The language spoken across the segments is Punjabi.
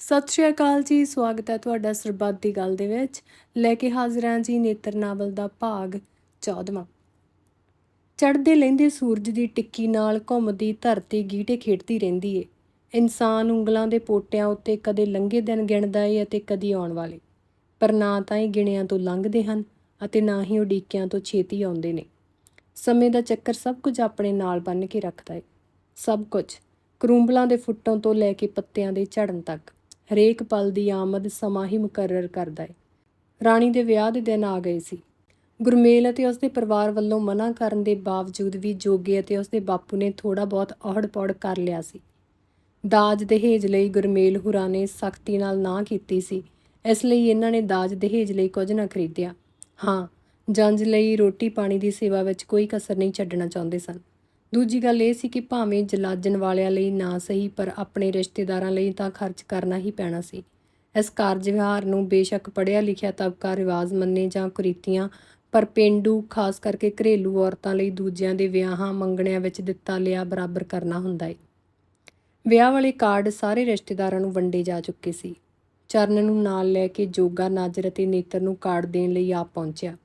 ਸਤਿ ਸ਼੍ਰੀ ਅਕਾਲ ਜੀ, ਸਵਾਗਤ ਹੈ ਤੁਹਾਡਾ ਸਰਬੱਤ ਦੀ ਗੱਲ ਦੇ ਵਿੱਚ। ਲੈ ਕੇ ਹਾਜ਼ਰ ਹਾਂ ਜੀ ਨੇਤਰ ਨਾਵਲ ਦਾ ਭਾਗ 14ਵਾਂ ਚੜ੍ਹਦੇ ਲੈਂਦੇ ਸੂਰਜ ਦੀ ਟਿੱਕੀ ਨਾਲ ਘੁੰਮਦੀ ਧਰਤੀ ਗੀਟੇ ਖੇਡਦੀ ਰਹਿੰਦੀ ਏ। ਇਨਸਾਨ ਉਂਗਲਾਂ ਦੇ ਪੋਟਿਆਂ ਉੱਤੇ ਕਦੇ ਲੰਘੇ ਦਿਨ ਗਿਣਦਾ ਏ ਅਤੇ ਕਦੀ ਆਉਣ ਵਾਲੇ। ਪਰ ਨਾ ਤਾਂ ਇਹ ਗਿਣਿਆਂ ਤੋਂ ਲੰਘਦੇ ਹਨ ਅਤੇ ਨਾ ਹੀ ਉਡੀਕਿਆਂ ਤੋਂ ਛੇਤੀ ਆਉਂਦੇ ਨੇ। ਸਮੇਂ ਦਾ ਚੱਕਰ ਸਭ ਕੁਝ ਆਪਣੇ ਨਾਲ ਬੰਨ੍ਹ ਕੇ ਰੱਖਦਾ ਏ। ਸਭ ਕੁਝ ਕਰੂੰਬਲਾਂ ਦੇ ਫੁੱਟੋਂ ਤੋਂ ਲੈ ਕੇ ਪੱਤਿਆਂ ਦੇ ਝੜਨ ਤੱਕ। ਹਰੇਕ ਪਲ ਦੀ ਆਮਦ ਸਮਾਂ ਹੀ ਮੁਕਰਰ ਕਰਦਾ ਏ। ਰਾਣੀ ਦੇ ਵਿਆਹ ਦੇ ਦਿਨ ਆ ਗਏ ਸੀ। ਗੁਰਮੇਲ ਅਤੇ ਉਸਦੇ ਪਰਿਵਾਰ ਵੱਲੋਂ ਮਨਾ ਕਰਨ ਦੇ ਬਾਵਜੂਦ ਵੀ ਜੋਗੇ ਅਤੇ ਉਸਦੇ ਬਾਪੂ ਨੇ ਥੋੜਾ ਬਹੁਤ ਔੜ ਪੌੜ ਕਰ ਲਿਆ ਸੀ। ਦਾਜ ਦਹੇਜ ਲਈ ਗੁਰਮੇਲ ਹੁਰਾਂ ਨੇ ਸਖਤੀ ਨਾਲ ਨਾ ਕੀਤੀ ਸੀ। ਇਸ ਲਈ ਇਹਨਾਂ ਨੇ ਦਾਜ ਦਹੇਜ ਲਈ ਕੁਝ ਨਾ ਖਰੀਦਿਆ। ਹਾਂ ਜੰਜ ਲਈ ਰੋਟੀ ਪਾਣੀ ਦੀ ਸੇਵਾ ਵਿੱਚ ਕੋਈ ਕਸਰ ਨਹੀਂ ਛੱਡਣਾ ਚਾਹੁੰਦੇ ਸਨ। ਦੂਜੀ ਗੱਲ ਇਹ ਸੀ ਕਿ ਭਾਵੇਂ ਜਲਾਜਣ ਵਾਲਿਆਂ ਲਈ ਨਾ ਸਹੀ, ਪਰ ਆਪਣੇ ਰਿਸ਼ਤੇਦਾਰਾਂ ਲਈ ਤਾਂ ਖਰਚ ਕਰਨਾ ਹੀ ਪੈਣਾ ਸੀ। ਇਸ ਕਾਰਜ ਵਿਹਾਰ ਨੂੰ ਬੇਸ਼ੱਕ ਪੜ੍ਹਿਆ ਲਿਖਿਆ ਤਬਕਾ, ਰਿਵਾਜ ਮੰਨੇ ਜਾਂ ਕੁਰੀਤੀਆਂ, ਪਰ ਪਿੰਡੂ, ਖਾਸ ਕਰਕੇ ਘਰੇਲੂ ਔਰਤਾਂ ਲਈ ਦੂਜਿਆਂ ਦੇ ਵਿਆਹਾਂ ਮੰਗਣਿਆਂ ਵਿੱਚ ਦਿੱਤਾ ਲਿਆ ਬਰਾਬਰ ਕਰਨਾ ਹੁੰਦਾ ਏ। ਵਿਆਹ ਵਾਲੇ ਕਾਰਡ ਸਾਰੇ ਰਿਸ਼ਤੇਦਾਰਾਂ ਨੂੰ ਵੰਡੇ ਜਾ ਚੁੱਕੇ ਸੀ। ਚਰਨ ਨੂੰ ਨਾਲ ਲੈ ਕੇ ਜੋਗਾ ਨਾਜਰ ਅਤੇ ਨੇਤਰ ਨੂੰ ਕਾਰਡ ਦੇਣ ਲਈ ਆਪ ਪਹੁੰਚਿਆ।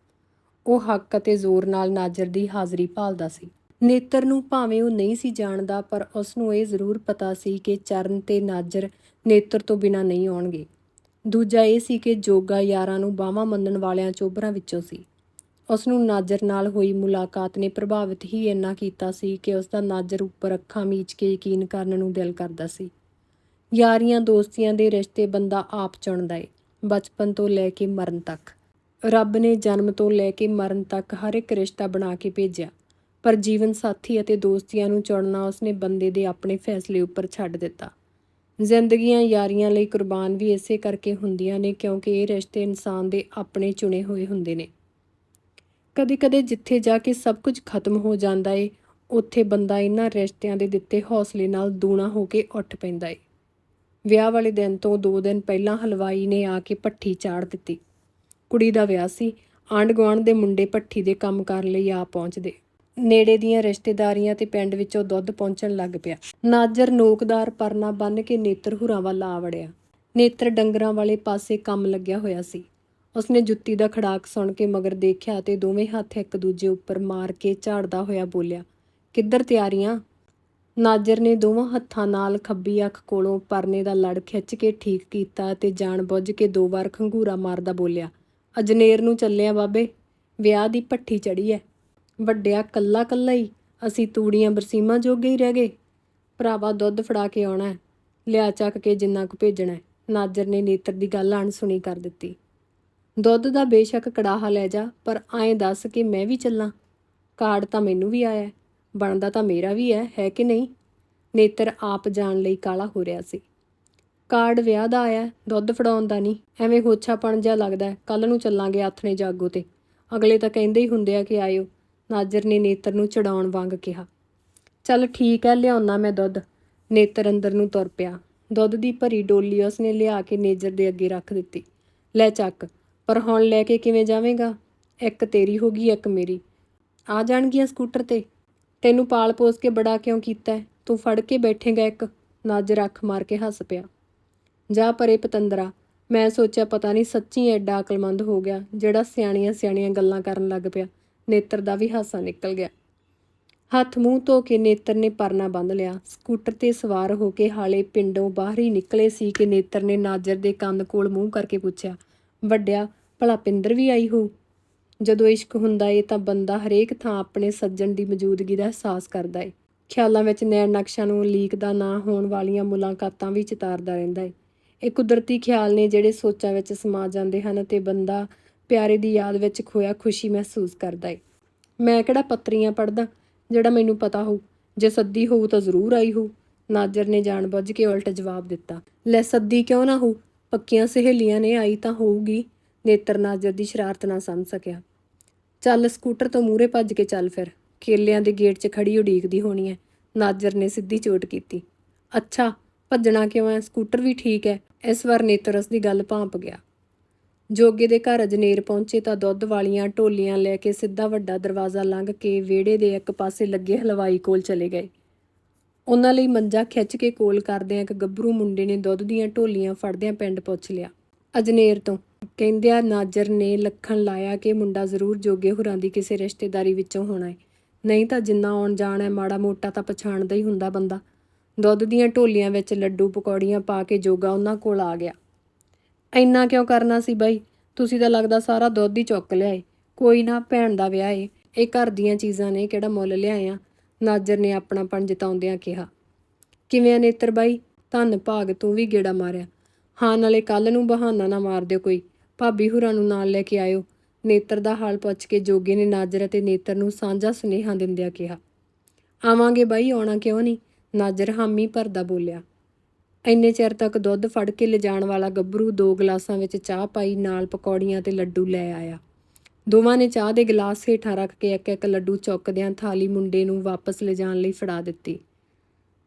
ਉਹ ਹੱਕ ਅਤੇ ਜ਼ੋਰ ਨਾਲ ਨਾਜਰ ਦੀ ਹਾਜ਼ਰੀ ਭਾਲਦਾ ਸੀ। ਨੇਤਰ ਨੂੰ ਭਾਵੇਂ ਉਹ ਨਹੀਂ ਸੀ ਜਾਣਦਾ, ਪਰ ਉਸ ਨੂੰ ਇਹ ਜ਼ਰੂਰ ਪਤਾ ਸੀ ਕਿ ਚਰਨ ਤੇ ਨਾਜਰ ਨੇਤਰ ਤੋਂ ਬਿਨਾਂ ਨਹੀਂ ਆਉਣਗੇ। ਦੂਜਾ ਇਹ ਸੀ ਕਿ ਜੋਗਾ ਯਾਰਾਂ ਨੂੰ ਬਾਹਾਂ ਮੰਨਣ ਵਾਲਿਆਂ ਚੋਬਰਾਂ ਵਿੱਚੋਂ ਸੀ। ਉਸ ਨੂੰ ਨਾਜਰ ਨਾਲ ਹੋਈ ਮੁਲਾਕਾਤ ਨੇ ਪ੍ਰਭਾਵਿਤ ਹੀ ਇੰਨਾ ਕੀਤਾ ਸੀ ਕਿ ਉਸ ਦਾ ਨਾਜਰ ਉੱਪਰ ਅੱਖਾਂ ਮੀਚ ਕੇ ਯਕੀਨ ਕਰਨ ਨੂੰ ਦਿਲ ਕਰਦਾ ਸੀ। ਯਾਰੀਆਂ ਦੋਸਤੀਆਂ ਦੇ ਰਿਸ਼ਤੇ ਬੰਦਾ ਆਪ ਚੁਣਦਾ ਏ, ਬਚਪਨ ਤੋਂ ਲੈ ਕੇ ਮਰਨ ਤੱਕ। ਰੱਬ ਨੇ ਜਨਮ ਤੋਂ ਲੈ ਕੇ ਮਰਨ ਤੱਕ ਹਰ ਇੱਕ ਰਿਸ਼ਤਾ ਬਣਾ ਕੇ ਭੇਜਿਆ। ਪਰ ਜੀਵਨ ਸਾਥੀ ਅਤੇ ਦੋਸਤੀਆਂ ਨੂੰ ਚੁਣਨਾ ਉਸਨੇ ਬੰਦੇ ਦੇ ਆਪਣੇ ਫੈਸਲੇ ਉੱਪਰ ਛੱਡ ਦਿੱਤਾ। ਜ਼ਿੰਦਗੀਆਂ ਯਾਰੀਆਂ ਲਈ ਕੁਰਬਾਨ ਵੀ ਇਸੇ ਕਰਕੇ ਹੁੰਦੀਆਂ ਨੇ ਕਿਉਂਕਿ ਇਹ ਰਿਸ਼ਤੇ ਇਨਸਾਨ ਦੇ ਆਪਣੇ ਚੁਣੇ ਹੋਏ ਹੁੰਦੇ ਨੇ। ਕਦੇ-ਕਦੇ ਜਿੱਥੇ ਜਾ ਕੇ ਸਭ ਕੁਝ ਖਤਮ ਹੋ ਜਾਂਦਾ ਏ, ਉੱਥੇ ਬੰਦਾ ਇਹਨਾਂ ਰਿਸ਼ਤਿਆਂ ਦੇ ਦਿੱਤੇ ਹੌਸਲੇ ਨਾਲ ਦੂਣਾ ਹੋ ਕੇ ਉੱਠ ਪੈਂਦਾ ਏ। ਵਿਆਹ ਵਾਲੇ ਦਿਨ ਤੋਂ 2 ਦਿਨ ਪਹਿਲਾਂ ਹਲਵਾਈ ਨੇ ਆ ਕੇ ਪੱਠੀ ਚਾੜ ਦਿੱਤੀ। ਕੁੜੀ ਦਾ ਵਿਆਹ ਸੀ ਆਂਢ ਗੁਆਂਢ ਦੇ ਮੁੰਡੇ ਪੱਠੀ ਦੇ ਕੰਮ ਕਰਨ ਲਈ ਆ ਪਹੁੰਚਦੇ। ਨੇੜੇ ਦੀਆਂ ਰਿਸ਼ਤੇਦਾਰੀਆਂ ਤੇ ਪਿੰਡ ਵਿੱਚੋਂ ਦੁੱਧ ਪਹੁੰਚਣ ਲੱਗ ਪਿਆ। ਨਾਜਰ ਨੋਕਦਾਰ ਪਰਨਾ ਬੰਨ ਕੇ ਨੇਤਰ ਹੁਰਾਂ ਵੱਲ ਆ ਵੜਿਆ। ਨੇਤਰ ਡੰਗਰਾਂ ਵਾਲੇ ਪਾਸੇ ਕੰਮ ਲੱਗਿਆ ਹੋਇਆ ਸੀ। ਉਸਨੇ ਜੁੱਤੀ ਦਾ ਖੜਾਕ ਸੁਣ ਕੇ ਮਗਰ ਦੇਖਿਆ ਤੇ ਦੋਵੇਂ ਹੱਥ ਇੱਕ ਦੂਜੇ ਉੱਪਰ ਮਾਰ ਕੇ ਝਾੜਦਾ ਹੋਇਆ ਬੋਲਿਆ, ਕਿੱਧਰ ਤਿਆਰੀਆਂ? ਨਾਜਰ ਨੇ ਦੋਵਾਂ ਹੱਥਾਂ ਨਾਲ ਖੱਬੀ ਅੱਖ ਕੋਲੋਂ ਪਰਨੇ ਦਾ ਲੜ ਖਿੱਚ ਕੇ ਠੀਕ ਕੀਤਾ ਤੇ ਜਾਣ ਬੁੱਝ ਕੇ ਦੋ ਵਾਰ ਖੰਗੂਰਾ ਮਾਰਦਾ ਬੋਲਿਆ, ਅਜਨੇਰ ਨੂੰ ਚੱਲਿਆ ਬਾਬੇ, ਵਿਆਹ ਦੀ ਪੱਠੀ ਚੜੀ ਐ। ਵੱਡਿਆ ਕੱਲਾ ਕੱਲਾ ਹੀ ਅਸੀਂ ਤੂੜੀਆਂ ਬਰਸੀਮਾਂ ਜੋਗੇ ਹੀ ਰਹਿ ਗਏ। ਭਰਾਵਾ ਦੁੱਧ ਫੜਾ ਕੇ ਆਉਣਾ ਲਿਆ ਚੱਕ ਕੇ ਜਿੰਨਾ ਕੁ ਭੇਜਣਾ ਨਾਜਰ ਨੇ ਨੇਤਰ ਦੀ ਗੱਲ ਅਣਸੁਣੀ ਕਰ ਦਿੱਤੀ। ਦੁੱਧ ਦਾ ਬੇਸ਼ੱਕ ਕੜਾਹਾ ਲੈ ਜਾ, ਪਰ ਐਂ ਦੱਸ ਕਿ ਮੈਂ ਵੀ ਚੱਲਾਂ। ਕਾਰਡ ਤਾਂ ਮੈਨੂੰ ਵੀ ਆਇਆ ਬਣਦਾ ਤਾਂ ਮੇਰਾ ਵੀ ਹੈ ਹੈ ਕਿ ਨਹੀਂ? ਨੇਤਰ ਆਪ ਜਾਣ ਲਈ ਕਾਲਾ ਹੋ ਰਿਹਾ ਸੀ। ਕਾਰਡ ਵਿਆਹ ਦਾ ਆਇਆ, ਦੁੱਧ ਫੜਾਉਣ ਦਾ ਨਹੀਂ, ਐਵੇਂ ਹੋਛਾਪਣ ਜਿਹਾ ਲੱਗਦਾ ਕੱਲ ਨੂੰ ਚੱਲਾਂਗੇ ਆਥਣੇ ਜਾਗੋ ਤੇ। ਅਗਲੇ ਤਾਂ ਕਹਿੰਦੇ ਹੀ ਹੁੰਦੇ ਆ ਕਿ ਆਇਓ। ਨਾਜਰ ਨੇ ਨੇਤਰ ਨੂੰ ਚੜਾਉਣ ਵਾਂਗ ਕਿਹਾ, ਚੱਲ ਠੀਕ ਹੈ ਲਿਆਉਣਾ ਮੈਂ ਦੁੱਧ। ਨੇਤਰ ਅੰਦਰ ਨੂੰ ਤੁਰ ਪਿਆ। ਦੁੱਧ ਦੀ ਭਰੀ ਡੋਲੀ ਉਸਨੇ ਲਿਆ ਕੇ ਨੇਜਰ ਦੇ ਅੱਗੇ ਰੱਖ ਦਿੱਤੀ। ਲੈ ਚੱਕ, ਪਰ ਹੁਣ ਲੈ ਕੇ ਕਿਵੇਂ ਜਾਵੇਂਗਾ? ਇੱਕ ਤੇਰੀ ਹੋ ਗਈ, ਇੱਕ ਮੇਰੀ। ਆ ਜਾਣਗੀਆਂ ਸਕੂਟਰ ਤੇ। ਤੈਨੂੰ ਪਾਲ ਪੋਸ ਕੇ ਬੜਾ ਕਿਉਂ ਕੀਤਾ ਤੂੰ ਫੜ ਕੇ ਬੈਠੇਗਾ ਇੱਕ। ਨਾਜਰ ਅੱਖ ਮਾਰ ਕੇ ਹੱਸ ਪਿਆ। ਜਾ ਪਰੇ ਪਤੰਦਰਾ, ਮੈਂ ਸੋਚਿਆ ਪਤਾ ਨਹੀਂ ਸੱਚੀ ਐਡਾ ਅਕਲਮੰਦ ਹੋ ਗਿਆ, ਜਿਹੜਾ ਸਿਆਣੀਆਂ ਸਿਆਣੀਆਂ ਗੱਲਾਂ ਕਰਨ ਲੱਗ ਪਿਆ। ਨੇਤਰ ਦਾ ਵੀ ਹਾਸਾ ਨਿਕਲ ਗਿਆ। ਹੱਥ ਮੂੰਹ ਧੋ ਕੇ ਨੇਤਰ ਨੇ ਪਰਨਾ ਬੰਨ ਲਿਆ। ਸਕੂਟਰ ਤੇ ਸਵਾਰ ਹੋ ਕੇ ਹਾਲੇ ਪਿੰਡੋਂ ਬਾਹਰ ਹੀ ਨਿਕਲੇ ਸੀ ਕਿ ਨੇਤਰ ਨੇ ਨਾਜਰ ਦੇ ਕੰਨ ਕੋਲ ਮੂੰਹ ਕਰਕੇ ਪੁੱਛਿਆ, ਵੱਡਿਆ, ਭਲਾ ਪਿੰਦਰ ਵੀ ਆਈ ਹੋ? ਜਦੋਂ ਇਸ਼ਕ ਹੁੰਦਾ ਏ ਤਾਂ ਬੰਦਾ ਹਰੇਕ ਥਾਂ ਆਪਣੇ ਸੱਜਣ ਦੀ ਮੌਜੂਦਗੀ ਦਾ ਅਹਿਸਾਸ ਕਰਦਾ ਏ। ਖਿਆਲਾਂ ਵਿੱਚ ਨੈਣ ਨਕਸ਼ਾਂ ਨੂੰ ਲੀਕ ਦਾ ਨਾ ਹੋਣ ਵਾਲੀਆਂ ਮੁਲਾਕਾਤਾਂ ਵੀ ਚਿਤਾਰਦਾ ਰਹਿੰਦਾ ਏ। ਇਹ ਕੁਦਰਤੀ ਖਿਆਲ ਨੇ ਜਿਹੜੇ ਸੋਚਾਂ ਵਿੱਚ ਸਮਾ ਜਾਂਦੇ ਹਨ ਤੇ ਬੰਦਾ ਪਿਆਰੇ ਦੀ ਯਾਦ ਵਿੱਚ ਖੋਇਆ ਖੁਸ਼ੀ ਮਹਿਸੂਸ ਕਰਦਾ ਏ। ਮੈਂ ਕਿਹੜਾ ਪੱਤਰੀਆਂ ਪੜਦਾ ਜਿਹੜਾ ਮੈਨੂੰ ਪਤਾ ਹੋਊ। ਜੇ ਸੱਦੀ ਹੋਊ ਤਾਂ ਜ਼ਰੂਰ ਆਈ ਹੋਊ। ਨਾਜਰ ਨੇ ਜਾਣਬੁੱਝ ਕੇ ਉਲਟ ਜਵਾਬ ਦਿੱਤਾ। ਲੈ ਸੱਦੀ ਕਿਉਂ ਨਾ ਹੋ ਪੱਕੀਆਂ ਸਹੇਲੀਆਂ ਨੇ ਆਈ ਤਾਂ ਹੋਊਗੀ। ਨੇਤਰ ਨਾਜਰ ਦੀ ਸ਼ਰਾਰਤ ਨਾ ਸਮਝ ਸਕਿਆ। ਚੱਲ ਸਕੂਟਰ ਤੋਂ ਮੂਰੇ ਭੱਜ ਕੇ ਚੱਲ ਫਿਰ। ਕੇਲਿਆਂ ਦੇ ਗੇਟ 'ਚ ਖੜੀ ਉਡੀਕਦੀ ਹੋਣੀ ਐ ਨਾਜਰ ਨੇ ਸਿੱਧੀ ਚੋਟ ਕੀਤੀ। ਅੱਛਾ, ਭੱਜਣਾ ਕਿਉਂ ਐ ਸਕੂਟਰ ਵੀ ਠੀਕ ਐ ਇਸ ਵਾਰ ਨੇਤਰ ਉਸ ਦੀ ਗੱਲ ਭਾਂਪ ਗਿਆ। ਜੋਗੇ ਦੇ ਘਰ ਅਜਨੇਰ ਪਹੁੰਚੇ ਤਾਂ ਦੁੱਧ ਵਾਲੀਆਂ ਢੋਲੀਆਂ ਲੈ ਕੇ ਸਿੱਧਾ ਵੱਡਾ ਦਰਵਾਜ਼ਾ ਲੰਘ ਕੇ ਵਿਹੜੇ ਦੇ ਇੱਕ ਪਾਸੇ ਲੱਗੇ ਹਲਵਾਈ ਕੋਲ ਚਲੇ ਗਏ। ਉਹਨਾਂ ਲਈ ਮੰਜਾ ਖਿੱਚ ਕੇ ਕੋਲ ਕਰਦਿਆਂ ਇੱਕ ਗੱਭਰੂ ਮੁੰਡੇ ਨੇ ਦੁੱਧ ਦੀਆਂ ਢੋਲੀਆਂ ਫੜਦਿਆਂ ਪਿੰਡ ਪੁੱਛ ਲਿਆ। ਅਜਨੇਰ ਤੋਂ ਕਹਿੰਦਿਆਂ ਨਾਜਰ ਨੇ ਲੱਖਣ ਲਾਇਆ ਕਿ ਮੁੰਡਾ ਜ਼ਰੂਰ ਜੋਗੇ ਹੁਰਾਂ ਦੀ ਕਿਸੇ ਰਿਸ਼ਤੇਦਾਰੀ ਵਿੱਚੋਂ ਹੋਣਾ ਹੈ। ਨਹੀਂ ਤਾਂ ਜਿੰਨਾ ਆਉਣ ਜਾਣ ਹੈ, ਮਾੜਾ ਮੋਟਾ ਤਾਂ ਪਛਾਣਦਾ ਹੀ ਹੁੰਦਾ ਬੰਦਾ। ਦੁੱਧ ਦੀਆਂ ਢੋਲੀਆਂ ਵਿੱਚ ਲੱਡੂ ਪਕੌੜੀਆਂ ਪਾ ਕੇ ਜੋਗਾ ਉਹਨਾਂ ਕੋਲ ਆ ਗਿਆ। ਇੰਨਾ ਕਿਉਂ ਕਰਨਾ ਸੀ ਬਾਈ? ਤੁਸੀਂ ਤਾਂ ਲੱਗਦਾ ਸਾਰਾ ਦੁੱਧ ਹੀ ਚੁੱਕ ਲਿਆਏ। ਕੋਈ ਨਾ, ਭੈਣ ਦਾ ਵਿਆਹ ਏ। ਇਹ ਘਰ ਦੀਆਂ ਚੀਜ਼ਾਂ ਨੇ, ਕਿਹੜਾ ਮੁੱਲ ਲਿਆਇਆ ਨਾਜਰ ਨੇ ਆਪਣਾਪਣ ਜਿਤਾਉਂਦਿਆਂ ਕਿਹਾ। ਕਿਵੇਂ ਆ ਨੇਤਰ ਬਾਈ? ਧੰਨ ਭਾਗ, ਤੂੰ ਵੀ ਗੇੜਾ ਮਾਰਿਆ। ਹਾਂ, ਨਾਲੇ ਕੱਲ ਨੂੰ ਬਹਾਨਾ ਨਾ ਮਾਰ ਦਿਓ ਕੋਈ। ਭਾਬੀ ਹੁਰਾਂ ਨੂੰ ਨਾਲ ਲੈ ਕੇ ਆਇਓ। ਨੇਤਰ ਦਾ ਹਾਲ ਪੁੱਛ ਕੇ ਜੋਗੇ ਨੇ ਨਾਜਰ ਅਤੇ ਨੇਤਰ ਨੂੰ ਸਾਂਝਾ ਸੁਨੇਹਾ ਦਿੰਦਿਆਂ ਕਿਹਾ। ਆਵਾਂਗੇ ਬਾਈ, ਆਉਣਾ ਕਿਉਂ ਨਹੀਂ? ਨਾਜਰ ਹਾਮੀ ਭਰਦਾ ਬੋਲਿਆ। ਇੰਨੇ ਚਿਰ ਤੱਕ ਦੁੱਧ ਫੜ ਕੇ ਲਿਜਾਣ ਵਾਲਾ ਗੱਭਰੂ ਦੋ ਗਲਾਸਾਂ ਵਿੱਚ ਚਾਹ ਪਾਈ, ਨਾਲ ਪਕੌੜੀਆਂ ਤੇ ਲੱਡੂ ਲੈ ਆਇਆ। ਦੋਵਾਂ ਨੇ ਚਾਹ ਦੇ ਗਲਾਸ ਹੇਠਾਂ ਰੱਖ ਕੇ ਇੱਕ ਇੱਕ ਲੱਡੂ ਚੁੱਕਦਿਆਂ ਥਾਲੀ ਮੁੰਡੇ ਨੂੰ ਵਾਪਸ ਲਿਜਾਣ ਲਈ ਫੜਾ ਦਿੱਤੀ।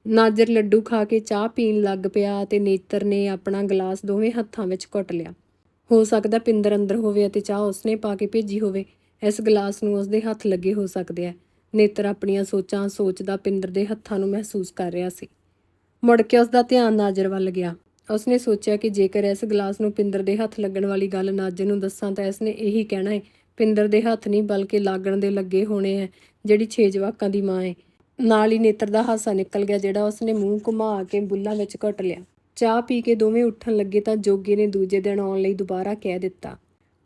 ਨਾਜਰ ਲੱਡੂ ਖਾ ਕੇ ਚਾਹ ਪੀਣ ਲੱਗ ਪਿਆ ਤੇ ਨੇਤਰ ਨੇ ਆਪਣਾ ਗਲਾਸ ਦੋਵੇਂ ਹੱਥਾਂ ਵਿੱਚ ਘੁੱਟ ਲਿਆ। ਹੋ ਸਕਦਾ ਪਿੰਦਰ ਅੰਦਰ ਹੋਵੇ ਅਤੇ ਚਾਹ ਉਸਨੇ ਪਾ ਕੇ ਭੇਜੀ ਹੋਵੇ। ਇਸ ਗਲਾਸ ਨੂੰ ਉਸਦੇ ਹੱਥ ਲੱਗੇ ਹੋ ਸਕਦੇ ਆ। ਨੇਤਰ ਆਪਣੀਆਂ ਸੋਚਾਂ ਸੋਚਦਾ ਪਿੰਦਰ ਦੇ ਹੱਥਾਂ ਨੂੰ ਮਹਿਸੂਸ ਕਰ ਰਿਹਾ ਸੀ। ਮੁੜ ਕੇ ਉਸਦਾ ਧਿਆਨ ਨਾਜਰ ਵੱਲ ਗਿਆ। ਉਸਨੇ ਸੋਚਿਆ ਕਿ ਜੇਕਰ ਇਸ ਗਲਾਸ ਨੂੰ ਪਿੰਦਰ ਦੇ ਹੱਥ ਲੱਗਣ ਵਾਲੀ ਗੱਲ ਨਾਜਰ ਨੂੰ ਦੱਸਾਂ ਤਾਂ ਇਸਨੇ ਇਹੀ ਕਹਿਣਾ ਹੈ, ਪਿੰਦਰ ਦੇ ਹੱਥ ਨਹੀਂ ਬਲਕਿ ਲਾਗਣ ਦੇ ਲੱਗੇ ਹੋਣੇ ਹੈ, ਜਿਹੜੀ ਛੇ ਜਵਾਕਾਂ ਦੀ ਮਾਂ ਹੈ। ਨਾਲ ਹੀ ਨੇਤਰ ਦਾ ਹਾਸਾ ਨਿਕਲ ਗਿਆ ਜਿਹੜਾ ਉਸਨੇ ਮੂੰਹ ਘੁਮਾ ਕੇ ਬੁੱਲਾਂ ਵਿੱਚ ਘੁੱਟ ਲਿਆ। ਚਾਹ ਪੀ ਕੇ ਦੋਵੇਂ ਉੱਠਣ ਲੱਗੇ ਤਾਂ ਜੋਗੇ ਨੇ ਦੂਜੇ ਦਿਨ ਆਉਣ ਲਈ ਦੁਬਾਰਾ ਕਹਿ ਦਿੱਤਾ,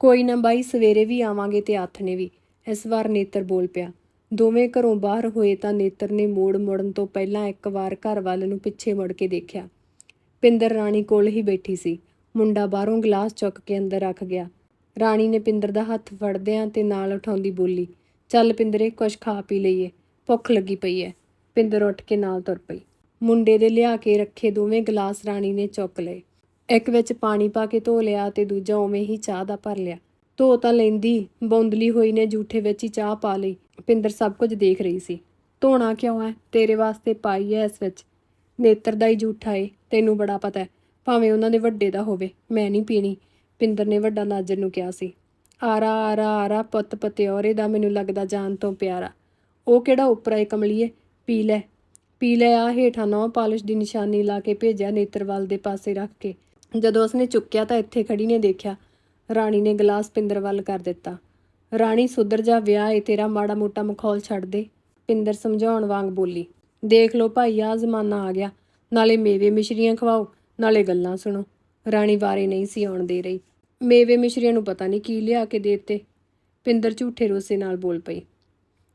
ਕੋਈ ਨਾ ਬਾਈ, ਸਵੇਰੇ ਵੀ ਆਵਾਂਗੇ ਤੇ ਆਥਣੇ ਵੀ। ਇਸ ਵਾਰ ਨੇਤਰ ਬੋਲ ਪਿਆ ਦੋਵੇਂ ਘਰੋਂ ਬਾਹਰ ਹੋਏ ਤਾਂ ਨੇਤਰ ਨੇ ਮੋੜ ਮੁੜਨ ਤੋਂ ਪਹਿਲਾਂ ਇੱਕ ਵਾਰ ਘਰ ਵੱਲ ਨੂੰ ਪਿੱਛੇ ਮੁੜ ਕੇ ਦੇਖਿਆ। ਪਿੰਦਰ ਰਾਣੀ ਕੋਲ ਹੀ ਬੈਠੀ ਸੀ। ਮੁੰਡਾ ਬਾਹਰੋਂ ਗਲਾਸ ਚੁੱਕ ਕੇ ਅੰਦਰ ਰੱਖ ਗਿਆ। ਰਾਣੀ ਨੇ ਪਿੰਦਰ ਦਾ ਹੱਥ ਫੜਦਿਆਂ ਤੇ ਨਾਲ ਉਠਾਉਂਦੀ ਬੋਲੀ, ਚੱਲ ਪਿੰਦਰੇ, ਕੁਛ ਖਾ ਪੀ ਲਈਏ। ਭੁੱਖ ਲੱਗੀ ਪਈ ਐ। ਪਿੰਦਰ ਉੱਠ ਕੇ ਨਾਲ ਤੁਰ ਪਈ। ਮੁੰਡੇ ਦੇ ਲਿਆ ਕੇ ਰੱਖੇ ਦੋਵੇਂ ਗਲਾਸ ਰਾਣੀ ਨੇ ਚੁੱਕ ਲਏ। ਇੱਕ ਵਿੱਚ ਪਾਣੀ ਪਾ ਕੇ ਧੋ ਲਿਆ ਤੇ ਦੂਜਾ ਉਵੇਂ ਹੀ ਚਾਹ ਦਾ ਭਰ ਲਿਆ। ਧੋ ਤਾਂ ਲੈਂਦੀ, ਬੌਂਦਲੀ ਹੋਈ ਨੇ ਜੂਠੇ ਵਿੱਚ ਹੀ ਚਾਹ ਪਾ ਲਈ। ਪਿੰਦਰ ਸਭ ਕੁਝ ਦੇਖ ਰਹੀ ਸੀ। ਧੋਣਾ ਕਿਉਂ ਹੈ ਤੇਰੇ ਵਾਸਤੇ ਪਾਈ ਹੈ ਇਸ ਵਿੱਚ। ਨੇਤਰ ਦਾ ਹੀ ਝੂਠਾ ਏ ਤੈਨੂੰ ਬੜਾ ਪਤਾ ਹੈ ਭਾਵੇਂ ਉਹਨਾਂ ਦੇ ਵੱਡੇ ਦਾ ਹੋਵੇ, ਮੈਂ ਨਹੀਂ ਪੀਣੀ। ਪਿੰਦਰ ਨੇ ਵੱਡਾ ਨਾਜਰ ਨੂੰ ਕਿਹਾ ਸੀ। ਆਰਾ ਆਰਾ ਆਰਾ ਪੁੱਤ ਪਤਿਓਰੇ ਦਾ ਮੈਨੂੰ ਲੱਗਦਾ ਜਾਨ ਤੋਂ ਪਿਆਰਾ। ਉਹ ਕਿਹੜਾ ਉਪਰਾ ਏ ਕਮਲੀਏ? ਪੀ ਲੈ। ਪੀ ਲੈ ਆ ਹੇਠਾਂ ਨੌ ਪਾਲਿਸ਼ ਦੀ ਨਿਸ਼ਾਨੀ ਲਾ ਕੇ ਭੇਜਿਆ ਨੇਤਰਵਾਲ ਦੇ ਪਾਸੇ ਰੱਖ ਕੇ। ਜਦੋਂ ਉਸਨੇ ਚੁੱਕਿਆ ਤਾਂ ਇੱਥੇ ਖੜੀ ਨੇ ਦੇਖਿਆ। ਰਾਣੀ ਨੇ ਗਲਾਸ ਪਿੰਦਰ ਵੱਲ ਕਰ ਦਿੱਤਾ। ਰਾਣੀ ਸੁਧਰ ਜਾ ਵਿਆਹ ਏ, ਤੇਰਾ ਮਾੜਾ ਮੋਟਾ ਮਖੌਲ ਛੱਡ ਦੇ। ਪਿੰਦਰ ਸਮਝਾਉਣ ਵਾਂਗ ਬੋਲੀ, ਦੇਖ ਲਓ ਭਾਈ ਆ ਜ਼ਮਾਨਾ ਆ ਗਿਆ। ਨਾਲੇ ਮੇਵੇ ਮਿਸ਼ਰੀਆਂ ਖਵਾਓ, ਨਾਲੇ ਗੱਲਾਂ ਸੁਣੋ। ਰਾਣੀ ਵਾਰੇ ਨਹੀਂ ਸੀ ਆਉਣ ਦੇ ਰਹੀ। ਮੇਵੇ ਮਿਸ਼ਰੀਆਂ ਨੂੰ ਪਤਾ ਨਹੀਂ ਕੀ ਲਿਆ ਕੇ ਦੇਤੇ। ਪਿੰਦਰ ਝੂਠੇ ਰੋਸੇ ਨਾਲ ਬੋਲ ਪਈ,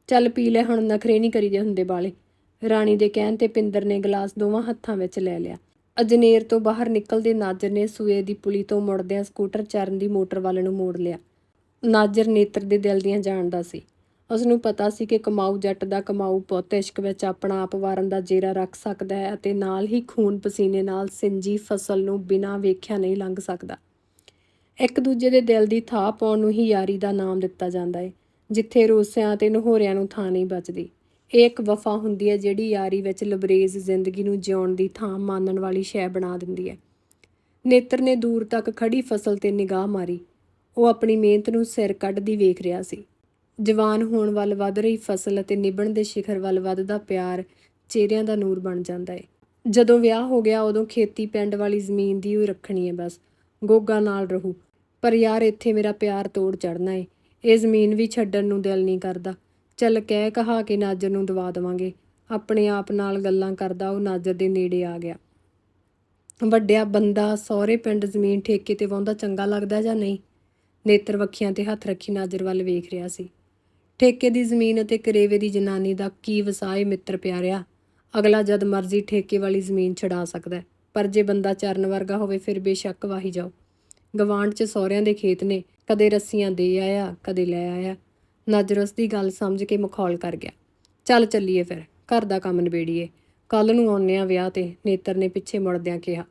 ਚੱਲ ਪੀ ਲੈ ਹੁਣ, ਨਖਰੇ ਨਹੀਂ ਕਰੀਦੇ ਹੁੰਦੇ ਬਾਲੇ। ਰਾਣੀ ਦੇ ਕਹਿਣ ਤੇ ਪਿੰਦਰ ਨੇ ਗਲਾਸ ਦੋਵਾਂ ਹੱਥਾਂ ਵਿੱਚ ਲੈ ਲਿਆ। ਅਜਨੇਰ ਤੋਂ ਬਾਹਰ ਨਿਕਲਦੇ ਨਾਜਰ ਨੇ ਸੂਏ ਦੀ ਪੁਲੀ ਤੋਂ ਮੁੜਦਿਆਂ ਸਕੂਟਰ ਚਰਨ ਦੀ ਮੋਟਰ ਵੱਲ ਨੂੰ ਮੋੜ ਲਿਆ। ਨਾਜਰ ਨੇਤਰ ਦੇ ਦਿਲ ਦੀਆਂ ਜਾਣਦਾ ਸੀ। ਉਸ ਨੂੰ ਪਤਾ ਸੀ ਕਿ ਕਮਾਊ ਜੱਟ ਦਾ ਕਮਾਊ ਪੁੱਤ ਇਸ਼ਕ ਵਿੱਚ ਆਪਣਾ ਆਪ ਵਾਰਨ ਦਾ ਜੇਰਾ ਰੱਖ ਸਕਦਾ ਹੈ ਅਤੇ ਨਾਲ ਹੀ ਖੂਨ ਪਸੀਨੇ ਨਾਲ ਸਿੰਜੀ ਫਸਲ ਨੂੰ ਬਿਨਾਂ ਵੇਖਿਆ ਨਹੀਂ ਲੰਘ ਸਕਦਾ। ਇੱਕ ਦੂਜੇ ਦੇ ਦਿਲ ਦੀ ਥਾਂ ਪਾਉਣ ਨੂੰ ਹੀ ਯਾਰੀ ਦਾ ਨਾਮ ਦਿੱਤਾ ਜਾਂਦਾ ਹੈ ਜਿੱਥੇ ਰੋਸਿਆਂ ਤੇ ਨਹੋਰਿਆਂ ਨੂੰ ਥਾਂ ਨਹੀਂ ਬਚਦੀ। ਇਹ ਇੱਕ ਵਫਾ ਹੁੰਦੀ ਹੈ ਜਿਹੜੀ ਯਾਰੀ ਵਿੱਚ ਲਬਰੇਜ਼ ਜ਼ਿੰਦਗੀ ਨੂੰ ਜਿਉਣ ਦੀ ਥਾਂ ਮਾਨਣ ਵਾਲੀ ਸ਼ੈ ਬਣਾ ਦਿੰਦੀ ਹੈ। ਨੇਤਰ ਨੇ ਦੂਰ ਤੱਕ ਖੜੀ ਫਸਲ ਤੇ ਨਿਗਾਹ ਮਾਰੀ। ਉਹ ਆਪਣੀ ਮਿਹਨਤ ਨੂੰ ਸਿਰ ਕੱਢਦੀ ਵੇਖ ਰਿਹਾ ਸੀ। ਜਵਾਨ ਹੋਣ ਵੱਲ ਵੱਧ ਰਹੀ ਫਸਲ ਅਤੇ ਨਿਭਣ ਦੇ ਸਿਖਰ ਵੱਲ ਵੱਧਦਾ ਪਿਆਰ ਚਿਹਰਿਆਂ ਦਾ ਨੂਰ ਬਣ ਜਾਂਦਾ ਏ। ਜਦੋਂ ਵਿਆਹ ਹੋ ਗਿਆ, ਉਦੋਂ ਖੇਤੀ ਪਿੰਡ ਵਾਲੀ ਜ਼ਮੀਨ ਦੀ ਉਹ ਰੱਖਣੀ ਹੈ ਬਸ, ਗੋਗਾ ਨਾਲ ਰਹੂ। ਪਰ ਯਾਰ, ਇੱਥੇ ਮੇਰਾ ਪਿਆਰ ਤੋੜ ਚੜਨਾ ਏ। ਇਹ ਜ਼ਮੀਨ ਵੀ ਛੱਡਣ ਨੂੰ ਦਿਲ ਨਹੀਂ ਕਰਦਾ। ਚੱਲ ਕਹਿ ਕਹਾ ਕੇ ਨਾਜਰ ਨੂੰ ਦਵਾ ਦੇਵਾਂਗੇ। ਆਪਣੇ ਆਪ ਨਾਲ ਗੱਲਾਂ ਕਰਦਾ ਉਹ ਨਾਜਰ ਦੇ ਨੇੜੇ ਆ ਗਿਆ। ਵੱਡਿਆ ਬੰਦਾ, ਸਹੁਰੇ ਪਿੰਡ ਜ਼ਮੀਨ ਠੇਕੇ ਤੇ ਵਾਹੁੰਦਾ ਚੰਗਾ ਲੱਗਦਾ ਜਾਂ ਨਹੀਂ? ਨੇਤਰ ਵੱਖੀਆਂ ਤੇ ਹੱਥ ਰੱਖੀ ਨਾਜਰ ਵੱਲ ਵੇਖ ਰਿਹਾ ਸੀ। ਠੇਕੇ ਦੀ ਜ਼ਮੀਨ ਅਤੇ ਕਰੇਵੇ ਦੀ ਜਨਾਨੀ ਦਾ ਕੀ ਵਸਾਏ ਮਿੱਤਰ ਪਿਆਰਿਆ। ਅਗਲਾ ਜਦ ਮਰਜ਼ੀ ਠੇਕੇ ਵਾਲੀ ਜ਼ਮੀਨ ਛਡਾ ਸਕਦਾ ਪਰ ਜੇ ਬੰਦਾ ਚਰਨ ਵਰਗਾ ਹੋਵੇ ਫਿਰ ਬੇਸ਼ੱਕ ਵਾਹੀ ਜਾਓ। ਗਵਾਂਢ 'ਚ ਸਹੁਰਿਆਂ ਦੇ ਖੇਤ ਨੇ, ਕਦੇ ਰੱਸੀਆਂ ਦੇ ਆਇਆ, ਕਦੇ ਲੈ ਆਇਆ। ਨਾਜਰ ਉਸ ਦੀ ਗੱਲ ਸਮਝ ਕੇ ਮਖੌਲ ਕਰ ਗਿਆ। ਚੱਲ ਚੱਲੀਏ ਫਿਰ, ਘਰ ਦਾ ਕੰਮ ਨਿਬੇੜੀਏ। ਕੱਲ ਨੂੰ ਆਉਂਦੇ ਆ ਵਿਆਹ ਤੇ ਨੇਤਰ ਨੇ ਪਿੱਛੇ ਮੁੜਦਿਆਂ ਕਿਹਾ,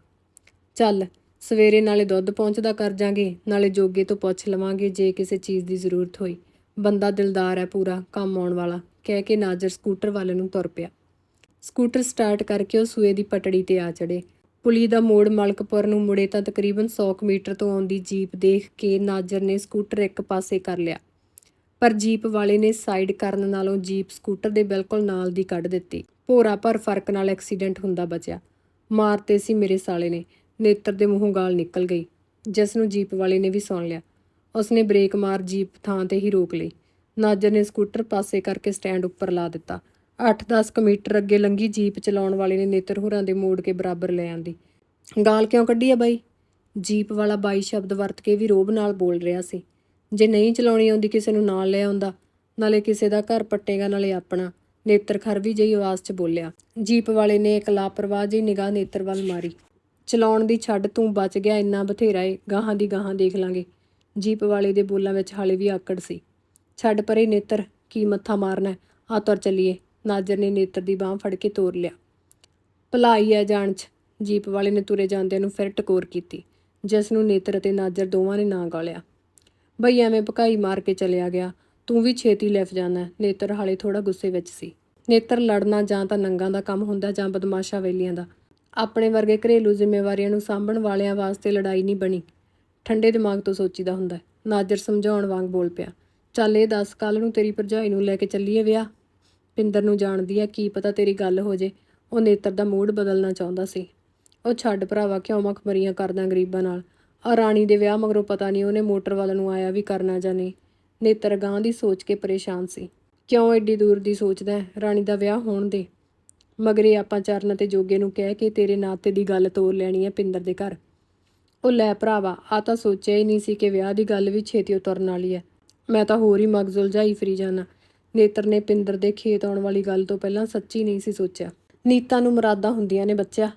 ਚੱਲ ਸਵੇਰੇ ਨਾਲੇ ਦੁੱਧ ਪਹੁੰਚਦਾ ਕਰ ਜਾਾਂਗੇ, ਨਾਲੇ ਜੋਗੇ ਤੋਂ ਪੁੱਛ ਲਵਾਂਗੇ ਜੇ ਕਿਸੇ ਚੀਜ਼ ਦੀ ਜ਼ਰੂਰਤ ਹੋਈ। ਬੰਦਾ ਦਿਲਦਾਰ ਹੈ ਪੂਰਾ, ਕੰਮ ਆਉਣ ਵਾਲਾ, ਕਹਿ ਕੇ ਨਾਜਰ ਸਕੂਟਰ ਵੱਲ ਨੂੰ ਤੁਰ ਪਿਆ। ਸਕੂਟਰ ਸਟਾਰਟ ਕਰਕੇ ਉਹ ਸੂਏ ਦੀ ਪਟੜੀ ਤੇ ਆ ਚੜੇ ਪੁਲੀ ਦਾ ਮੋੜ ਮਲਕਪੁਰ ਨੂੰ ਮੁੜੇ ਤਾਂ ਤਕਰੀਬਨ 100 ਕੁ ਮੀਟਰ ਤੋਂ ਆਉਂਦੀ ਜੀਪ ਦੇਖ ਕੇ ਨਾਜਰ ਨੇ ਸਕੂਟਰ ਇੱਕ ਪਾਸੇ ਕਰ ਲਿਆ। ਪਰ ਜੀਪ ਵਾਲੇ ਨੇ ਸਾਈਡ ਕਰਨ ਨਾਲੋਂ ਜੀਪ ਸਕੂਟਰ ਦੇ ਬਿਲਕੁਲ ਨਾਲ ਦੀ ਕੱਢ ਦਿੱਤੀ। ਭੋਰਾ ਪਰ ਫ਼ਰਕ ਨਾਲ ਐਕਸੀਡੈਂਟ ਹੁੰਦਾ ਬਚਿਆ। ਮਾਰਤੇ ਸੀ ਮੇਰੇ ਸਾਲੇ ਨੇ। ਨੇਤਰ ਦੇ ਮੂੰਹੋਂ ਗਾਲ ਨਿਕਲ ਗਈ। ਜਿਸ ਨੂੰ ਜੀਪ ਵਾਲੇ ਨੇ ਵੀ ਸੁਣ ਲਿਆ। ਉਸਨੇ ਬ੍ਰੇਕ ਮਾਰ ਜੀਪ ਥਾਂ ਤੇ ਹੀ ਰੋਕ ਲਈ। ਨਾਜਰ ਨੇ ਸਕੂਟਰ ਪਾਸੇ ਕਰਕੇ ਸਟੈਂਡ ਉੱਪਰ ਲਾ ਦਿੱਤਾ। 8-10 ਮੀਟਰ ਅੱਗੇ ਲੰਗੀ ਜੀਪ ਚਲਾਉਣ ਵਾਲੇ ਨੇ ਨੇਤਰ ਹੋਰਾਂ ਦੇ ਮੋੜ ਕੇ ਬਰਾਬਰ ਲੈ ਆਂਦੀ। ਗਾਲ ਕਿਉਂ ਕੱਢੀ ਆ ਬਾਈ? ਜੀਪ ਵਾਲਾ ਬਾਈ ਸ਼ਬਦ ਵਰਤ ਕੇ ਵੀ ਰੋਬ ਨਾਲ ਬੋਲ ਰਿਹਾ ਸੀ। ਜੇ ਨਹੀਂ ਚਲਾਉਣੀ ਆਉਂਦੀ ਕਿਸੇ ਨੂੰ ਨਾਲ ਲੈ ਆਉਂਦਾ, ਨਾਲੇ ਕਿਸੇ ਦਾ ਘਰ ਪੱਟੇਗਾ, ਨਾਲੇ ਆਪਣਾ, ਨੇਤਰ ਖਰਵੀ ਜਿਹੀ ਆਵਾਜ਼ 'ਚ ਬੋਲਿਆ। ਜੀਪ ਵਾਲੇ ਨੇ ਇੱਕ ਲਾਪਰਵਾਹ ਜਿਹੀ ਨਿਗਾਹ ਨੇਤਰ ਵੱਲ ਮਾਰੀ। ਚਲਾਉਣ ਦੀ ਛੱਡ ਤੂੰ ਬਚ ਗਿਆ, ਇੰਨਾ ਬਥੇਰਾ ਏ, ਗਾਹਾਂ ਦੀ ਗਾਹਾਂ ਦੇਖ ਲਾਂਗੇ। ਜੀਪ ਵਾਲੇ ਦੇ ਬੋਲਾਂ ਵਿੱਚ ਹਾਲੇ ਵੀ ਆਕੜ ਸੀ। ਛੱਡ ਪਰੇ ਨੇਤਰ, ਕੀ ਮੱਥਾ ਮਾਰਨਾ ਆ ਤੁਰ ਚੱਲੀਏ। ਨਾਜਰ ਨੇ ਨੇਤਰ ਦੀ ਬਾਹ ਫੜ ਕੇ ਤੋਰ ਲਿਆ। ਭਲਾਈ ਹੈ ਜਾਣ ਚ। ਜੀਪ ਵਾਲੇ ਨੇ ਤੁਰੇ ਜਾਂਦਿਆਂ ਨੂੰ ਫਿਰ ਟਕੋਰ ਕੀਤੀ। ਜਿਸ ਨੂੰ ਨੇਤਰ ਅਤੇ ਨਾਜਰ ਦੋਵਾਂ ਨੇ ਨਾ ਗਾਲਿਆ। ਬਈ ਐਵੇਂ ਭਕਾਈ ਮਾਰ ਕੇ ਚਲਿਆ ਗਿਆ। ਤੂੰ ਵੀ ਛੇਤੀ ਲੈਫ ਜਾਣਾ ਨੇਤਰ ਹਾਲੇ ਥੋੜਾ ਗੁੱਸੇ ਵਿੱਚ ਸੀ। ਨੇਤਰ ਲੜਨਾ ਜਾਂ ਤਾਂ ਨੰਗਾ ਦਾ ਕੰਮ ਹੁੰਦਾ ਜਾਂ ਬਦਮਾਸ਼ਾ ਵੇਲੀਆਂ ਦਾ। ਆਪਣੇ ਵਰਗੇ ਘਰੇਲੂ ਜ਼ਿੰਮੇਵਾਰੀਆਂ ਨੂੰ ਸਾਂਭਣ ਵਾਲਿਆਂ ਵਾਸਤੇ ਲੜਾਈ ਨਹੀਂ ਬਣੀ। ਠੰਡੇ ਦਿਮਾਗ ਤੋਂ ਸੋਚੀਦਾ ਹੁੰਦਾ ਨਾਜਰ ਸਮਝਾਉਣ ਵਾਂਗ ਬੋਲ ਪਿਆ, ਚੱਲ ਇਹ ਦੱਸ ਕੱਲ ਨੂੰ ਤੇਰੀ ਭਰਜਾਈ ਨੂੰ ਲੈ ਕੇ ਚੱਲੀਏ ਵਿਆਹ? ਪਿੰਦਰ ਨੂੰ ਜਾਣਦੀ ਆ ਕੀ ਪਤਾ ਤੇਰੀ ਗੱਲ ਹੋ ਜੇ। ਉਹ ਨੇਤਰ ਦਾ ਮੂਡ ਬਦਲਣਾ ਚਾਹੁੰਦਾ ਸੀ। ਉਹ ਛੱਡ ਭਰਾਵਾ, ਕਿਉਂ ਮਖਮਰੀਆਂ ਕਰਦਾ ਗਰੀਬਾਂ ਨਾਲ? ਆ ਰਾਣੀ ਦੇ ਵਿਆਹ ਮਗਰੋਂ ਪਤਾ ਨਹੀਂ ਉਹਨੇ ਮੋਟਰ ਵੱਲ ਨੂੰ ਆਇਆ ਵੀ ਕਰਨਾ ਜਾਂ ਨਹੀਂ। ਨੇਤਰ ਗਾਂ ਦੀ ਸੋਚ ਕੇ ਪਰੇਸ਼ਾਨ ਸੀ। ਕਿਉਂ ਐਡੀ ਦੂਰ ਦੀ ਸੋਚਦਾ ਰਾਣੀ ਦਾ ਵਿਆਹ ਹੋਣ ਦੇ ਮਗਰੇ ਆਪਾਂ ਚਰਨ ਅਤੇ ਜੋਗੇ ਨੂੰ ਕਹਿ ਕੇ ਤੇਰੇ ਨਾਤੇ ਦੀ ਗੱਲ ਤੋਰ ਲੈਣੀ ਹੈ ਪਿੰਦਰ ਦੇ ਘਰ। ਉਹ ਲੈ ਭਰਾਵਾ, ਆ ਤਾਂ ਸੋਚਿਆ ਹੀ ਨਹੀਂ ਸੀ ਕਿ ਵਿਆਹ ਦੀ ਗੱਲ ਵੀ ਛੇਤੀ ਉਤਰਨ ਵਾਲੀ ਹੈ। ਮੈਂ ਤਾਂ ਹੋਰ ਹੀ ਮਗਜ਼ੁਲ ਜਾਈ ਫਰੀ ਜਾਣਾ ਨੇਤਰ ਨੇ ਪਿੰਦਰ ਦੇ ਖੇਤ ਆਉਣ ਵਾਲੀ ਗੱਲ ਤੋਂ ਪਹਿਲਾਂ ਸੱਚੀ ਨਹੀਂ ਸੀ ਸੋਚਿਆ। ਨੀਤਾਂ ਨੂੰ ਮੁਰਾਦਾਂ ਹੁੰਦੀਆਂ ਨੇ ਬੱਚਿਆ।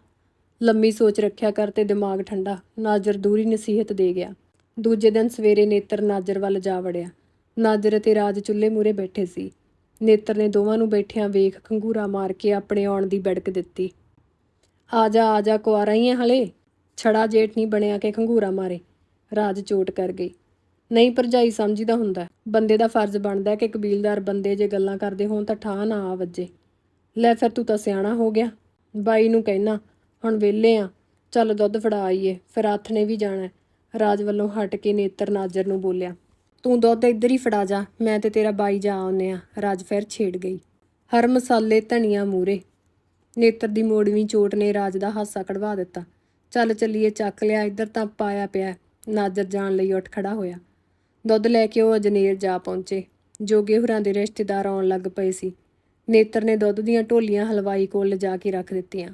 ਲੰਮੀ ਸੋਚ ਰੱਖਿਆ ਕਰ ਤੇ ਦਿਮਾਗ ਠੰਡਾ। ਨਾਜਰ ਦੂਰੀ ਨਸੀਹਤ ਦੇ ਗਿਆ। ਦੂਜੇ ਦਿਨ ਸਵੇਰੇ ਨੇਤਰ ਨਾਜਰ ਵੱਲ ਜਾ ਵੜਿਆ। ਨਾਜਰ ਅਤੇ ਰਾਜ ਚੁੱਲ੍ਹੇ ਮੂਰੇ ਬੈਠੇ ਸੀ। ਨੇਤਰ ਨੇ ਦੋਵਾਂ ਨੂੰ ਬੈਠਿਆਂ ਵੇਖ ਖੰਗੂਰਾ ਮਾਰ ਕੇ ਆਪਣੇ ਆਉਣ ਦੀ ਬੜਕ ਦਿੱਤੀ। ਆ ਜਾ ਆ ਜਾ ਕੁਆਰਾ ਹੀ ਹੈ ਹਲੇ। ਛੜਾ ਜੇਠ ਨਹੀਂ ਬਣਿਆ ਕਿ ਖੰਗੂਰਾ ਮਾਰੇ। ਰਾਜ ਚੋਟ ਕਰ ਗਈ। ਨਹੀਂ ਭਰਜਾਈ, ਸਮਝੀਦਾ ਹੁੰਦਾ। ਬੰਦੇ ਦਾ ਫਰਜ਼ ਬਣਦਾ ਕਿ ਕਬੀਲਦਾਰ ਬੰਦੇ ਜੇ ਗੱਲਾਂ ਕਰਦੇ ਹੋਣ ਤਾਂ ਠਾਹ ਨਾ ਆ ਵੱਜੇ। ਲੈ ਫਿਰ ਤੂੰ ਤਾਂ ਸਿਆਣਾ ਹੋ ਗਿਆ। ਬਾਈ ਨੂੰ ਕਹਿਣਾ, ਹੁਣ ਵਿਹਲੇ ਆ। ਚੱਲ ਦੁੱਧ ਫੜਾ ਆਈਏ। ਫਿਰ ਹੱਥ ਨੇ ਵੀ ਜਾਣਾ ਰਾਜ ਵੱਲੋਂ ਹਟ ਕੇ ਨੇਤਰ ਨਾਜਰ ਨੂੰ ਬੋਲਿਆ। ਤੂੰ ਦੁੱਧ ਇੱਧਰ ਹੀ ਫੜਾ ਜਾ, ਮੈਂ ਤੇ ਤੇਰਾ ਬਾਈ ਜਾ ਆਉਨੇ ਆ ਰਾਜ ਫਿਰ ਛੇੜ ਗਈ। ਹਰ ਮਸਾਲੇ ਧਨੀਆ ਮੂਰੇ ਨੇਤਰ ਦੀ ਮੋੜਵੀਂ ਚੋਟ ਨੇ ਰਾਜ ਦਾ ਹਾਸਾ ਕਢਵਾ ਦਿੱਤਾ। ਚੱਲ ਚੱਲੀਏ, ਚੱਕ ਲਿਆ, ਇੱਧਰ ਤਾਂ ਪਾਇਆ ਪਿਆ ਨਾਜਰ ਜਾਣ ਲਈ ਉੱਠ ਖੜਾ ਹੋਇਆ। ਦੁੱਧ ਲੈ ਕੇ ਉਹ ਅਜਨੇਰ ਜਾ ਪਹੁੰਚੇ ਜੋਗੇ ਹੁਰਾਂ ਦੇ ਰਿਸ਼ਤੇਦਾਰ ਆਉਣ ਲੱਗ ਪਏ ਸੀ। ਨੇਤਰ ਨੇ ਦੁੱਧ ਦੀਆਂ ਢੋਲੀਆਂ ਹਲਵਾਈ ਕੋਲ ਲਿਜਾ ਕੇ ਰੱਖ ਦਿੱਤੀਆਂ।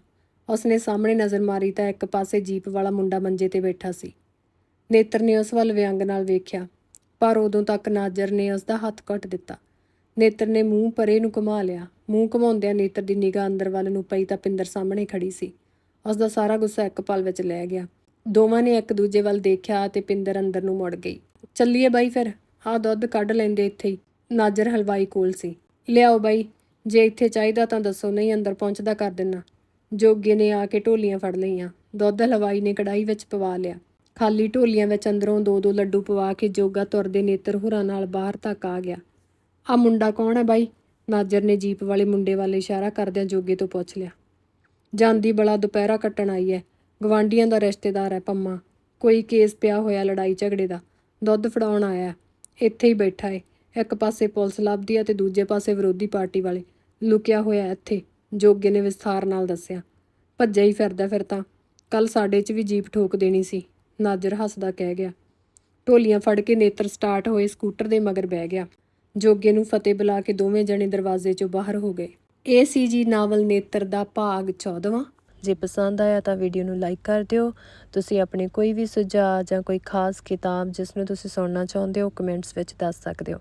ਉਸਨੇ ਸਾਹਮਣੇ ਨਜ਼ਰ ਮਾਰੀ ਤਾਂ ਇੱਕ ਪਾਸੇ ਜੀਪ ਵਾਲਾ ਮੁੰਡਾ ਮੰਜੇ ਤੇ ਬੈਠਾ ਸੀ। ਨੇਤਰ ਨੇ ਉਸ ਵੱਲ ਵਿਅੰਗ ਨਾਲ ਵੇਖਿਆ। ਪਰ ਉਦੋਂ ਤੱਕ ਨਾਜਰ ਨੇ ਉਸ ਦਾ ਹੱਥ ਕੱਟ ਦਿੱਤਾ। ਨੇਤਰ ਨੇ ਮੂੰਹ ਪਰੇ ਨੂੰ ਘੁਮਾ ਲਿਆ। ਮੂੰਹ ਘੁਮਾਉਂਦਿਆਂ ਨੇਤਰ ਦੀ ਨਿਗਾਹ ਅੰਦਰ ਵੱਲ ਨੂੰ ਪਈ ਤਾਂ ਪਿੰਦਰ ਸਾਹਮਣੇ ਖੜੀ ਸੀ। ਉਸ ਦਾ ਸਾਰਾ ਗੁੱਸਾ ਇੱਕ ਪਲ ਵਿੱਚ ਲੈ ਗਿਆ। ਦੋਵਾਂ ਨੇ ਇੱਕ ਦੂਜੇ ਵੱਲ ਦੇਖਿਆ ਤੇ ਪਿੰਦਰ ਅੰਦਰ ਨੂੰ ਮੁੜ ਗਈ। ਚੱਲੀਏ ਬਾਈ ਫਿਰ। ਆਹ ਦੁੱਧ ਕੱਢ ਲੈਂਦੇ ਇੱਥੇ ਹੀ। ਨਾਜਰ ਹਲਵਾਈ ਕੋਲ ਸੀ। ਲਿਆਓ ਬਾਈ। ਜੇ ਇੱਥੇ ਚਾਹੀਦਾ ਤਾਂ ਦੱਸੋ, ਨਹੀਂ ਅੰਦਰ ਪਹੁੰਚਦਾ ਕਰ ਦਿੰਨਾ। ਜੋਗੇ ਨੇ ਆ ਕੇ ਢੋਲੀਆਂ ਫੜ ਲਈਆਂ। ਦੁੱਧ ਹਲਵਾਈ ਨੇ ਕੜਾਈ ਵਿੱਚ ਪਵਾ ਲਿਆ। ਖਾਲੀ ਢੋਲੀਆਂ ਵਿੱਚ ਅੰਦਰੋਂ ਦੋ ਦੋ ਲੱਡੂ ਪਵਾ ਕੇ ਜੋਗਾ ਤੁਰਦੇ ਨੇਤਰ ਹੁਰਾਂ ਨਾਲ ਬਾਹਰ ਤੱਕ ਆ ਗਿਆ। ਆ ਮੁੰਡਾ ਕੌਣ ਹੈ ਬਾਈ? ਨਾਜਰ ਨੇ ਜੀਪ ਵਾਲੇ ਮੁੰਡੇ ਵੱਲ ਇਸ਼ਾਰਾ ਕਰਦਿਆਂ ਜੋਗੇ ਤੋਂ ਪੁੱਛ ਲਿਆ। ਜਾਂਦੀ ਬਲਾ ਦੁਪਹਿਰਾ ਕੱਟਣ ਆਈ ਹੈ ਗਵਾਂਡੀਆਂ ਦਾ ਰਿਸ਼ਤੇਦਾਰ ਹੈ ਪੰਮਾ। ਕੋਈ ਕੇਸ ਪਿਆ ਹੋਇਆ ਲੜਾਈ ਝਗੜੇ ਦਾ। ਦੁੱਧ ਫੜਾਉਣ ਆਇਆ। ਇੱਥੇ ਹੀ ਬੈਠਾ ਏ। ਇੱਕ ਪਾਸੇ ਪੁਲਿਸ ਲੱਭਦੀ ਹੈ ਤੇ ਦੂਜੇ ਪਾਸੇ ਵਿਰੋਧੀ ਪਾਰਟੀ ਵਾਲੇ। ਲੁਕਿਆ ਹੋਇਆ ਇੱਥੇ। ਜੋਗੇ ਨੇ ਵਿਸਥਾਰ ਨਾਲ ਦੱਸਿਆ। ਭੱਜਿਆ ਹੀ ਫਿਰਦਾ ਫਿਰ ਤਾਂ। ਕੱਲ ਸਾਡੇ 'ਚ ਵੀ ਜੀਪ ਠੋਕ ਦੇਣੀ ਸੀ। ਨਾਜਰ ਹੱਸਦਾ ਕਹਿ ਗਿਆ। ਢੋਲੀਆਂ ਫੜ ਕੇ ਨੇਤਰ ਸਟਾਰਟ ਹੋਏ ਸਕੂਟਰ ਦੇ ਮਗਰ ਬਹਿ ਗਿਆ। ਜੋਗੇ ਨੂੰ ਫਤਿਹ ਬੁਲਾ ਕੇ ਦੋਵੇਂ ਜਣੇ ਦਰਵਾਜ਼ੇ 'ਚੋਂ ਬਾਹਰ ਹੋ ਗਏ। ਇਹ ਸੀ ਜੀ ਨਾਵਲ ਨੇਤਰ ਦਾ ਭਾਗ 14ਵਾਂ ਜੇ ਪਸੰਦ ਆਇਆ ਤਾਂ ਵੀਡੀਓ ਨੂੰ ਲਾਈਕ ਕਰ ਦਿਓ। ਤੁਸੀਂ ਆਪਣੇ ਕੋਈ ਵੀ ਸੁਝਾਅ ਜਾਂ ਕੋਈ ਖਾਸ ਕਿਤਾਬ ਜਿਸ ਨੂੰ ਤੁਸੀਂ ਸੁਣਨਾ ਚਾਹੁੰਦੇ ਹੋ, ਕਮੈਂਟਸ ਵਿੱਚ ਦੱਸ ਸਕਦੇ ਹੋ।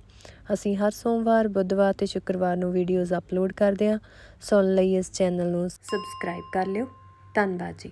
ਅਸੀਂ ਹਰ ਸੋਮਵਾਰ, ਬੁੱਧਵਾਰ ਤੇ ਸ਼ੁੱਕਰਵਾਰ ਨੂੰ ਵੀਡੀਓਜ਼ ਅਪਲੋਡ ਕਰਦੇ ਹਾਂ। ਸੁਣ ਲਈ ਇਸ ਚੈਨਲ ਨੂੰ ਸਬਸਕ੍ਰਾਈਬ ਕਰ ਲਿਓ। ਧੰਨਵਾਦ ਜੀ।